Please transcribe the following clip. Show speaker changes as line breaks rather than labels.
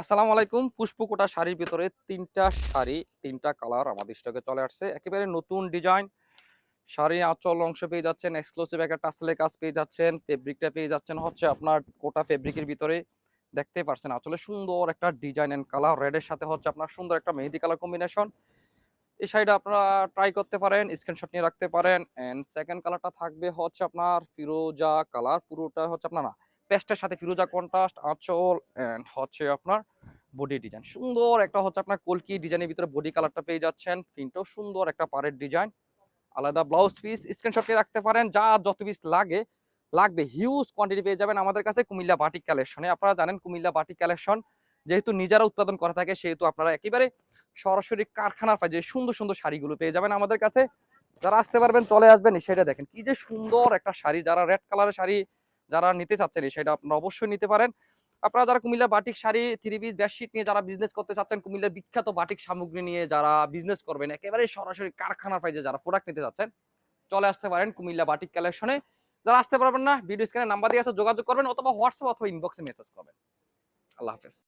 আসসালামু আলাইকুম। পুষ্পকোটা শাড়ির ভিতরে তিনটা শাড়ি, তিনটা কালার আমাদের স্টকে চলে আসছে। একেবারে নতুন ডিজাইন। শাড়ি আঁচল অংশ পেয়ে যাচ্ছেন এক্সক্লুসিভ একটা টাসলে কাজ পেয়ে যাচ্ছেন ফেব্রিকটা পেয়ে যাচ্ছেন হচ্ছে আপনার কোটা ফেব্রিকের ভিতরে। দেখতে পারছেন আসলে সুন্দর একটা ডিজাইন এন্ড কালার রেডের সাথে হচ্ছে আপনার সুন্দর একটা মেহেদি কালার কম্বিনেশন এই শাড়িটা আপনারা ট্রাই করতে পারেন স্ক্রিনশট নিয়ে রাখতে পারেন। এন্ড সেকেন্ড কালারটা থাকবে হচ্ছে আপনার ফিরোজা কালার পুরোটা হচ্ছে আপনার না পেস্টের সাথে ফিরোজা কন্ট্রাস্ট আঁচল এন্ড হচ্ছে আপনার বডি ডিজাইন সুন্দর একটা হচ্ছে আপনার কলকি ডিজাইনের ভিতরে বডি কালারটা পেয়ে যাচ্ছেন। প্রিন্টও সুন্দর একটা পাড়ের ডিজাইন আলাদা ব্লাউজ পিস স্ক্রিনশট রাখতে পারেন। যা যত পিস লাগে, লাগবে হিউজ কোয়ান্টিটি পেয়ে যাবেন আমাদের কাছে কুমিল্লা বাটিক কালেকশনে আপনারা জানেন কুমিল্লা বাটিক কালেকশন যেহেতু নিজেরা উৎপাদন করা থাকে, সেহেতু আপনারা একেবারে সরাসরি কারখানার যে সুন্দর সুন্দর শাড়িগুলো পেয়ে যাবেন আমাদের কাছে। যারা আসতে পারবেন, চলে আসবেন সেটা দেখেন। কি যে সুন্দর একটা শাড়ি, যারা রেড কালারের শাড়ি যারা নিতে চাচ্ছেন সেটা আপনারা অবশ্যই নিতে পারেন। আপনারা যারা Comilla batik sari three piece bedsheet নিয়ে যারা বিজনেস করতে চাচ্ছেন, কুমিল্লার বিখ্যাত বাটিক সামগ্রী নিয়ে যারা বিজনেস করবেন একেবারে সরাসরি কারখানার পাইজে যারা প্রোডাক্ট নিতে চাচ্ছেন, চলে আসতে পারেন কুমিল্লা বাটিক কালেকশনে যারা আসতে পারবেন না ভিডিও স্ক্রিনে নাম্বার দিয়ে আছে যোগাযোগ করবেন অথবা হোয়াটসঅ্যাপ অথবা ইনবক্সে মেসেজ করবেন। আল্লাহ হাফেজ।